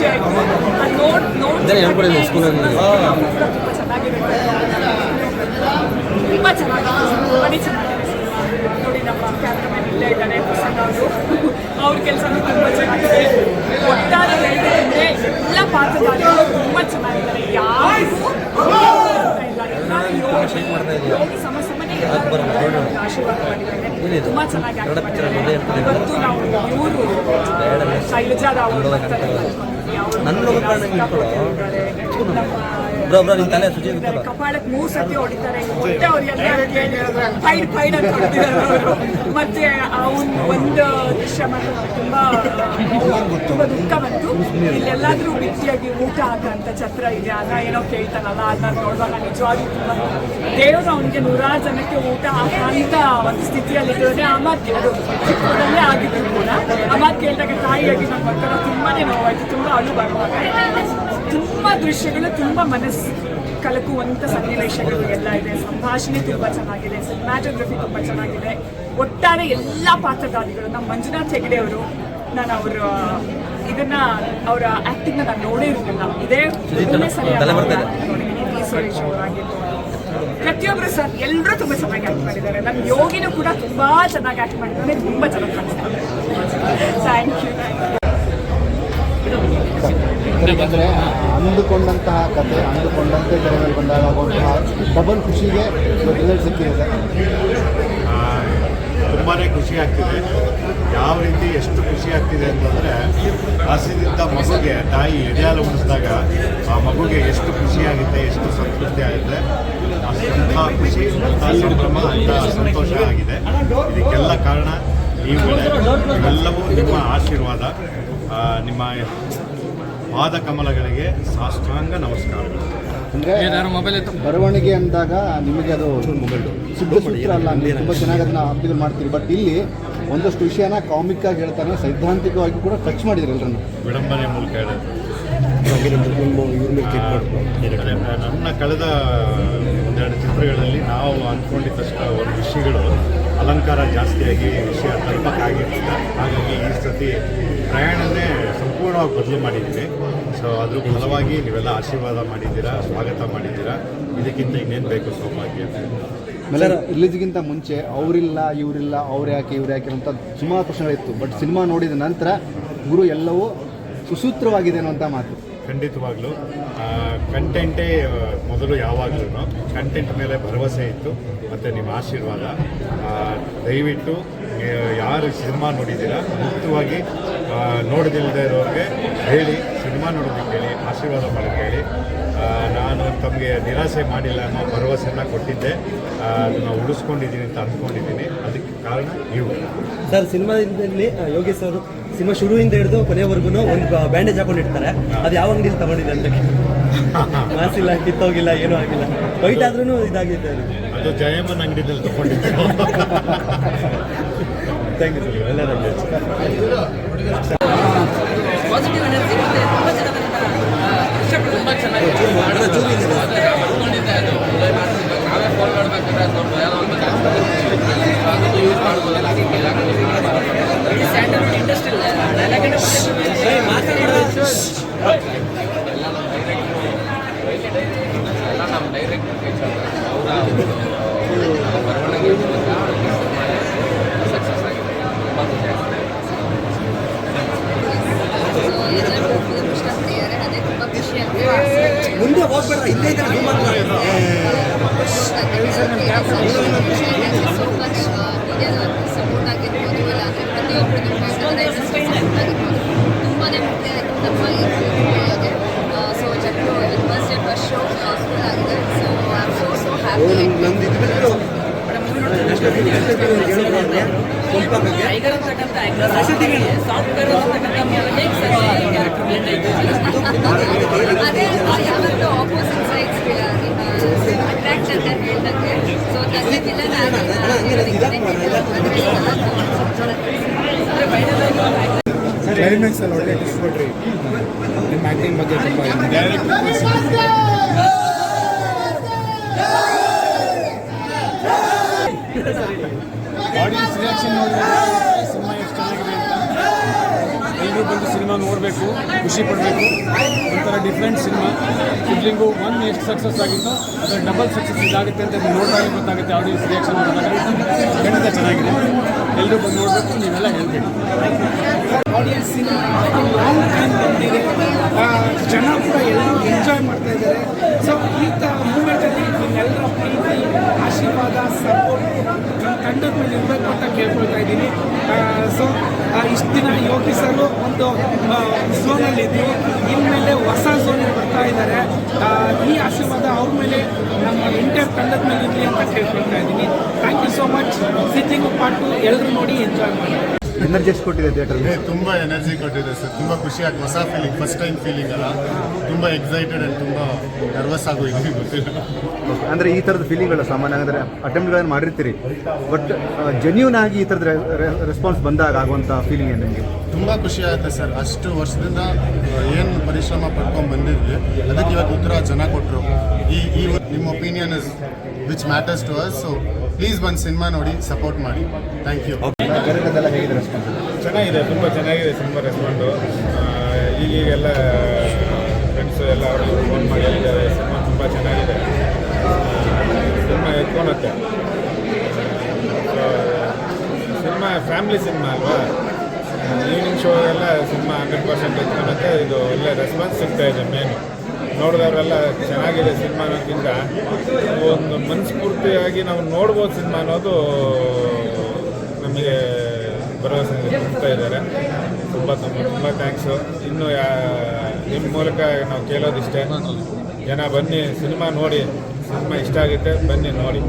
ಖುಷಿ ಆಯ್ತು ಅದ್ ನೋಡ್ ತುಂಬ ಚೆನ್ನಾಗಿರುತ್ತೆ. ತುಂಬಾ ಚೆನ್ನಾಗಿದೆ. ತುಂಬಾ ಚೆನ್ನಾಗಿದೆ ನೋಡಿ ನಮ್ಮ ಕ್ಯಾಮ್ರಾಮನ್ ಇಲ್ಲೇ ಇದ್ದಾರೆ ಪ್ರಸನ್ನ ಅವರು. ಅವ್ರ ಕೆಲಸನೂ ತುಂಬ ಚೆನ್ನಾಗಿದೆ. ಒಟ್ಟಾರೆ ಹೇಳಿದ್ರೆ ಎಲ್ಲ ಪಾತ್ರಧಾರಿಗಳು ತುಂಬ ಚೆನ್ನಾಗಿದ್ದಾರೆ. ಯಾರು ಇಲ್ಲ. ಎಲ್ಲ ಯೋಗಿ ಯೋಗಿ ತುಂಬ ಚೆನ್ನಾಗಿ ಇವತ್ತು ನಾವು ಇವರು ಶೈಲಜಾ ರಾವ್ ಅವ್ರು ನಮ್ಮ ಬ್ರೋ ಬ್ರೋ ಸುಜಿ ಕಪಾಳಕ್ಕೆ ಮೂರು ಸತಿ ಹೊಡಿತಾರೆ. ಹೊಟ್ಟೆ ಅವ್ರಿಗೆಲ್ಲ ಫೈಡ್ ಫೈಡ್ ಅಂತ ಹೊಡಿತಿದ್ದಾರೆ ಅವರು. ಮತ್ತೆ ಅವನ್ ಒಂದು ದೃಶ್ಯ ಮಾತ್ರ ತುಂಬಾ ತುಂಬಾ ದುಃಖ ಬಂತು. ಇಲ್ಲೆಲ್ಲಾದ್ರೂ ಬಿಸಿಯಾಗಿ ಊಟ ಆಗಂತ ಛತ್ರ ಇದೆ. ಅದ ಏನೋ ಕೇಳ್ತಾನಲ್ಲ ಅದನ್ನ ನೋಡುವಾಗ ನಿಜವಾಗಿ ತುಂಬಾ ದೇವರು ಅವನಿಗೆ ನೂರಾರು ಜನಕ್ಕೆ ಊಟ ಹಾಕಂತ ಒಂದು ಸ್ಥಿತಿಯಲ್ಲಿ ಇರೋದೇ ಆ ಮಾತು ಅದು ಚಿಕ್ಕದಲ್ಲೇ ಆಗಿದ್ರು ಕೂಡ. ಆ ಕೇಳಿದಾಗ ತಾಯಿಯಾಗಿ ನನ್ನ ಮಕ್ಕಳ ತುಂಬಾನೇ ನೋವಾಯ್ತು. ತುಂಬಾ ಅಳು ಬರುವಾಗ ತುಂಬಾ ದೃಶ್ಯಗಳು ತುಂಬ ಮನಸ್ಸು ಕಲಕುವಂಥ ಸನ್ನಿವೇಶಗಳು ಎಲ್ಲ ಇದೆ. ಸಂಭಾಷಣೆ ತುಂಬ ಚೆನ್ನಾಗಿದೆ ಸಿನಿಮ್ಯಾಟೋಗ್ರಫಿ ತುಂಬ ಚೆನ್ನಾಗಿದೆ. ಒಟ್ಟಾರೆ ಎಲ್ಲ ಪಾತ್ರಧಾರಿಗಳು ನಮ್ಮ ಮಂಜುನಾಥ್ ಹೆಗ್ಡೆ ಅವರು ನಾನು ಅವರ ಇದನ್ನ ಅವರ ಆಕ್ಟಿಂಗ್ ನಾನು ನೋಡೇ ಇರಲಿಲ್ಲ ಇದೇ ಸಲ ಸುರೇಶ್ ಪ್ರತಿಯೊಬ್ಬರು ಸರ್ ಎಲ್ಲರೂ ತುಂಬ ಚೆನ್ನಾಗಿ ಆಕ್ಟ್ ಮಾಡಿದ್ದಾರೆ. ನಮ್ಮ ಯೋಗಿನೂ ಕೂಡ ತುಂಬಾ ಚೆನ್ನಾಗಿ ಆಕ್ಟ್ ಮಾಡಿದ್ದಾರೆ. ತುಂಬಾ ಚೆನ್ನಾಗಿ ಕಾಣಿಸ್ತಾರೆ ಥ್ಯಾಂಕ್ ಯು ಅಂದರೆ ಅಂದುಕೊಂಡಂತಹ ಕತೆ ಅಂದುಕೊಂಡಂತೆ ತೆರೆ ಮೇಲೆ ಬಂದಾಗ ಆಗುವಂತಹ ಡಬಲ್ ಖುಷಿಗೆ ರಿಸಲ್ಟ್ ಸಿಕ್ಕಿದೆ. ಸರ್ ತುಂಬಾ ಖುಷಿ ಆಗ್ತಿದೆ. ಯಾವ ರೀತಿ ಎಷ್ಟು ಖುಷಿ ಆಗ್ತಿದೆ ಅಂತಂದರೆ ಹಸಿದಿದ್ದ ಮಗುಗೆ ತಾಯಿ ಎದೆಹಾಲು ಉಣಿಸಿದಾಗ ಆ ಮಗುಗೆ ಎಷ್ಟು ಖುಷಿ ಆಗುತ್ತೆ ಎಷ್ಟು ಸಂತೃಪ್ತಿ ಆಗುತ್ತೆ. ಅಂಥ ಖುಷಿ ಅಂಥ ಸಂಭ್ರಮ ಅಂತ ಸಂತೋಷ ಆಗಿದೆ. ಇದಕ್ಕೆಲ್ಲ ಕಾರಣ ನೀವುಗಳೇ ಇವೆಲ್ಲವೂ ನಿಮ್ಮ ಆಶೀರ್ವಾದ ನಿಮ್ಮ ಪಾದ ಕಮಲಗಳಿಗೆ ಸಾಷ್ಟಾಂಗ ನಮಸ್ಕಾರಗಳು ಅಂದರೆ ಬರವಣಿಗೆ ಅಂದಾಗ ನಿಮಗೆ ಅದು ಮೊಬೈಲ್ ಅಲ್ಲ ನೀವು ತುಂಬ ಚೆನ್ನಾಗಿ ಅದನ್ನ ಅಪ್ಲಿಕೇಟ್ ಮಾಡ್ತೀರಿ. ಬಟ್ ಇಲ್ಲಿ ಒಂದಷ್ಟು ವಿಷಯನ ಕಾಮಿಕ್ ಆಗಿ ಹೇಳ್ತಾರೆ ಸೈದ್ಧಾಂತಿಕವಾಗಿ ಕೂಡ ಟಚ್ ಮಾಡಿದ್ರಿ ಎಲ್ಲರನ್ನು ವಿಡಂಬನೆ ಮೂಲಕ ನನ್ನ ಕಳೆದ ಒಂದೆರಡು ಚಿತ್ರಗಳಲ್ಲಿ ನಾವು ಅಂದ್ಕೊಂಡಿದ್ದಷ್ಟು ಒಂದು ವಿಷಯಗಳು ಅಲಂಕಾರ ಜಾಸ್ತಿಯಾಗಿ ವಿಷಯ ತಲುಪಕ್ಕಾಗಿರ್ತದೆ ಹಾಗಾಗಿ ಈ ಸತಿ ಪ್ರಯಾಣನೇ ಸಂಪೂರ್ಣವಾಗಿ ಬದಲು ಮಾಡಿದ್ದೀವಿ. ಸೊ ಅದ್ರ ಫಲವಾಗಿ ನೀವೆಲ್ಲ ಆಶೀರ್ವಾದ ಮಾಡಿದ್ದೀರಾ ಸ್ವಾಗತ ಮಾಡಿದ್ದೀರಾ? ಇದಕ್ಕಿಂತ ಇನ್ನೇನು ಬೇಕು ಸೌಭಾಗ್ಯ? ಮೇಲೆ ರಿಲೀಸ್ಗಿಂತ ಮುಂಚೆ ಅವರಿಲ್ಲ ಇವರಿಲ್ಲ ಅವ್ರು ಯಾಕೆ ಇವ್ರು ಯಾಕೆ ಅಂತ ಸುಮಾರು ಪ್ರಶ್ನೆಗಳಿತ್ತು. ಬಟ್ ಸಿನಿಮಾ ನೋಡಿದ ನಂತರ ಗುರು ಎಲ್ಲವೂ ಸುಸೂತ್ರವಾಗಿದೆ ಅನ್ನುವಂಥ ಮಾತು. ಖಂಡಿತವಾಗ್ಲೂ. ಕಂಟೆಂಟೇ ಮೊದಲು ಯಾವಾಗಲೂ ಕಂಟೆಂಟ್ ಮೇಲೆ ಭರವಸೆ ಇತ್ತು, ಮತ್ತು ನಿಮ್ಮ ಆಶೀರ್ವಾದ. ದಯವಿಟ್ಟು ಯಾರು ಸಿನಿಮಾ ನೋಡಿದ್ದೀರಾ, ಮುಕ್ತವಾಗಿ ನೋಡದಿಲ್ಲದೆ ಇರೋರಿಗೆ ಹೇಳಿ, ಸಿನಿಮಾ ನೋಡೋದಕ್ಕೆ ಹೇಳಿ, ಆಶೀರ್ವಾದ ಮಾಡೋಕ್ಕೆ ಹೇಳಿ. ನಾನು ತಮಗೆ ನಿರಾಸೆ ಮಾಡಿಲ್ಲ ಅನ್ನೋ ಭರವಸೆನ ಕೊಟ್ಟಿದ್ದೆ. ಅದನ್ನು ಉಳಿಸ್ಕೊಂಡಿದ್ದೀನಿ ಅಂತ ಅಂದ್ಕೊಂಡಿದ್ದೀನಿ. ಅದಕ್ಕೆ ಕಾರಣ ನೀವು ಸರ್, ಸಿನಿಮಾದಲ್ಲಿ ಯೋಗೇಶ್ ಅವರು ಸಿನಿಮಾ ಶುರುವಿಂದ ಹಿಡಿದು ಕೊನೆವರೆಗೂ ಒಂದು ಬ್ಯಾಂಡೇಜ್ ಹಾಕೊಂಡಿರ್ತಾರೆ ಅದು ಯಾವ ಅಂಗಡಿಲಿ ತಗೊಂಡಿದೆ ಅಂತ ಮಾಸಿಲ್ಲ ಕಿತ್ತೋಗಿಲ್ಲ ಏನೂ ಆಗಿಲ್ಲ. ವೈಟ್ ಆದ್ರೂ ಇದಾಗಿದೆ ಅದು ಜಯಮ್ಮನ ಅಂಗಡಿನಲ್ಲಿ ತಗೊಂಡಿದ್ದೆ. ಥ್ಯಾಂಕ್ ಯು ಸರ್ ಒಳ್ಳೆಯದಾಗಲಿ ಪಾಸಿಟಿವ್ ಎನರ್ಜಿ ಮತ್ತೆ ತುಂಬ ಜನ ಇಷ್ಟಪಟ್ಟು ತುಂಬ ಚೆನ್ನಾಗಿ ನಾವೇ ಫೋನ್ ಮಾಡ್ಬೇಕಾದ್ರೆ ಸ್ವಲ್ಪ ಯಾವುದೋ ಒಂದು ಯೂಸ್ ಮಾಡ್ಬೋದಲ್ಲ ಸ್ಟ್ಯಾಂಡರ್ಡ್ ಇಂಡಸ್ಟ್ರಿ ಡೈಲಾಗ್ ಎಲ್ಲ ನಮ್ಮ ಡೈರೆಕ್ಟ್ ಅವರ ಬರವಣಿಗೆ ಸಕ್ಸಸ್ ಆಗಿದೆ ತುಂಬ ಖುಷಿ ಆಗ್ತದೆ ಎಲ್ಲರೂ ಇಷ್ಟಪಟ್ಟಿದ್ದಾರೆ ಅದೇ ತುಂಬ ಖುಷಿ ಆಗ್ತದೆ ಮುಂದೆ ಹೋಗ್ಬೇಡ ಇಲ್ಲೇ ಇದ್ದಾರೆ zoom ಮಾಡ್ತಾರೆ. ಸೋ ಮಚ್ ಮೀಡಿಯಾದವ್ರಿಗೆ ಸಪೋರ್ಟ್ ಆಗಿರ್ಬೋದು ಇಲ್ಲ ಅಂದರೆ ಪ್ರತಿಯೊಬ್ಬರಿಗೂ ಸಪೋರ್ಟ್ ಆಗಿರ್ಬೋದು ತುಂಬಾ ಮುಖ್ಯ ಆಯಿತು ನಮ್ಮ ಈ ಸೊ ಜನರು first day first show housefull ಆಗಿದೆ so I am so so happy ನಮ್ದು ಇದು ಬಿಟ್ಟು ಸಾಫ್ಟ್ವೇರ್ ಕ್ಲೈಮ್ಯಾಕ್ಸ್ ಅಲ್ಲಿ ಒಳ್ಳೆ ಟಿಪ್ಸ್ ಕೊಟ್ರಿ. ನಿಮ್ಮ ಆಕ್ಟಿಂಗ್ ಬಗ್ಗೆ ತುಂಬ ಆಡಿಯನ್ಸ್ ರಿಯಾಕ್ಷನ್ ಸಿನಿಮಾ ನೋಡಬೇಕು, ಖುಷಿ ಪಡಬೇಕು. ಒಂಥರ ಡಿಫ್ರೆಂಟ್ ಸಿನಿಮಾ. ಸಿಬ್ಲಿಂಗು ಒನ್ ಎಷ್ಟು ಸಕ್ಸಸ್ ಆಗಿತ್ತೋ ಅದರ ಡಬಲ್ ಸಕ್ಸಸ್ ಇದಾಗುತ್ತೆ ಅಂತ ನೋಡಿದಾಗ ಗೊತ್ತಾಗುತ್ತೆ ಆಡಿಯನ್ಸ್ ರಿಯಾಕ್ಷನ್ ಮಾಡಿದಾಗ ಖಂಡಿತ ಚೆನ್ನಾಗಿದೆ. ಎಲ್ಲರೂ ಬಂದು ನೋಡಬೇಕು, ನೀವೆಲ್ಲ ಹೇಳ್ತೀನಿ ಆಡಿಯನ್ಸ್ ಜನ ಕೂಡ ಎಲ್ಲರೂ ಎಂಜಾಯ್ ಮಾಡ್ತಾ ಇದ್ದಾರೆ. ಸೊ ಈ ಮೂಮೆಂಟಲ್ಲಿ ನಿಮ್ಮೆಲ್ಲರ ಪ್ರೀತಿ, ಆಶೀರ್ವಾದ ಸಪೋರ್ಟ್ ತಂಡದ ಮೇಲೆ ಇರಬೇಕು ಅಂತ ಕೇಳ್ಕೊಳ್ತಾ ಇದ್ದೀನಿ. ಸೊ ಇಷ್ಟು ದಿನ ಯೋಗಿ ಸರ್ ಒಂದು ಝೋನಲ್ಲಿ ಇದ್ದು ಇನ್ಮೇಲೆ ಹೊಸ ಝೋನಿಗೆ ಬರ್ತಾ ಇದ್ದಾರೆ. ಈ ಆಶೀರ್ವಾದ ಅವ್ರ ಮೇಲೆ, ನಮ್ಮ ಇಂಟರ್ ತಂಡದ ಮೇಲೆ ಇರಲಿ ಅಂತ ಕೇಳ್ಕೊಳ್ತಾ ಇದ್ದೀನಿ. Thank you so much sitting part ಎಲ್ಲರೂ ನೋಡಿ ಎಂಜಾಯ್ ಮಾಡಿ. ಎನರ್ಜಿ ಎಷ್ಟು ಕೊಟ್ಟಿದೆ ಥಿಯೇಟರ್ ತುಂಬ ಎನರ್ಜಿ ಕೊಟ್ಟಿದೆ ಸರ್ ತುಂಬ ಖುಷಿಯಾಗಿ ಹೊಸ ಫೀಲಿಂಗ್ ಫಸ್ಟ್ ಟೈಮ್ ಫೀಲಿಂಗ್ ಅಲ್ಲ. ತುಂಬ ಎಕ್ಸೈಟೆಡ್ ಆ್ಯಂಡ್ ತುಂಬ ನರ್ವಸ್ ಆಗೋ ಇದೆ ಗೊತ್ತಿಲ್ಲ ಅಂದರೆ ಈ ಥರದ ಫೀಲಿಂಗ್ಗಳು ಸಾಮಾನ್ಯ ಅಂದರೆ ಅಟೆಂಪ್ಟ್ಗಳನ್ನು ಮಾಡಿರ್ತೀರಿ. ಬಟ್ ಜೆನ್ಯೂನ್ ಆಗಿ ಈ ಥರದ ರೆಸ್ಪಾನ್ಸ್ ಬಂದಾಗ ಆಗುವಂಥ ಫೀಲಿಂಗ್ ಏನು ನಿಮಗೆ? ತುಂಬ ಖುಷಿ ಆಗುತ್ತೆ ಸರ್ ಅಷ್ಟು ವರ್ಷದಿಂದ ಏನು ಪರಿಶ್ರಮ ಪಡ್ಕೊಂಡು ಬಂದಿದ್ವಿ ಅದಕ್ಕೆ ಇವತ್ತು ಉತ್ತರ ಜನ ಕೊಟ್ಟರು ಈ ಈ ನಿಮ್ಮ opinion is which matters to us so please ಬಂದು ಸಿನಿಮಾ ನೋಡಿ ಸಪೋರ್ಟ್ ಮಾಡಿ. ಥ್ಯಾಂಕ್ ಯು ಕರೆಕ್ಟೆಲ್ಲ ಹೇಗಿದೆ ರೆಸ್ಪಾನ್ಸ್ ಚೆನ್ನಾಗಿದೆ, ತುಂಬ ಚೆನ್ನಾಗಿದೆ ಸಿನಿಮಾ ರೆಸ್ಪಾಂಡು ಈಗೀಗೆಲ್ಲ ಫ್ರೆಂಡ್ಸು ಎಲ್ಲ ಅವರು ಫೋನ್ ಮಾಡಿ ಹೇಳಿದ್ದಾರೆ ಸಿನಿಮಾ ತುಂಬ ಚೆನ್ನಾಗಿದೆ. ಸಿನಿಮಾ ಎತ್ಕೊಳತ್ತೆ ಸಿನಿಮಾ ಫ್ಯಾಮಿಲಿ ಸಿನಿಮಾ ಅಲ್ವಾ? ಈವ್ನಿಂಗ್ ಶೋ ಎಲ್ಲ ಸಿನಿಮಾ ಹಂಡ್ರೆಡ್ ಪರ್ಸೆಂಟ್ ಎತ್ಕೊಳತ್ತೆ ಇದು ಒಳ್ಳೆ ರೆಸ್ಪಾನ್ಸ್ ಸಿಗ್ತಾ ಇದೆ ಮೇನು ನೋಡಿದವರೆಲ್ಲ ಚೆನ್ನಾಗಿದೆ ಸಿನಿಮಾ ಅನ್ನೋದಕ್ಕಿಂತ ಒಂದು ಮನಸ್ಫೂರ್ತಿಯಾಗಿ ನಾವು ನೋಡ್ಬೋದು ಸಿನಿಮಾ ಅನ್ನೋದು ನಮಗೆ ಭರವಸೆ ಕೊಡ್ತಾ ಇದ್ದಾರೆ. ತುಂಬ ತುಂಬ ತುಂಬ ಥ್ಯಾಂಕ್ಸು ಇನ್ನು ನಿಮ್ಮ ಮೂಲಕ ನಾವು ಕೇಳೋದಿಷ್ಟೇ, ಜನ ಬನ್ನಿ, ಸಿನಿಮಾ ನೋಡಿ, ಸಿನಿಮಾ ಇಷ್ಟ ಆಗುತ್ತೆ, ಬನ್ನಿ ನೋಡಿ.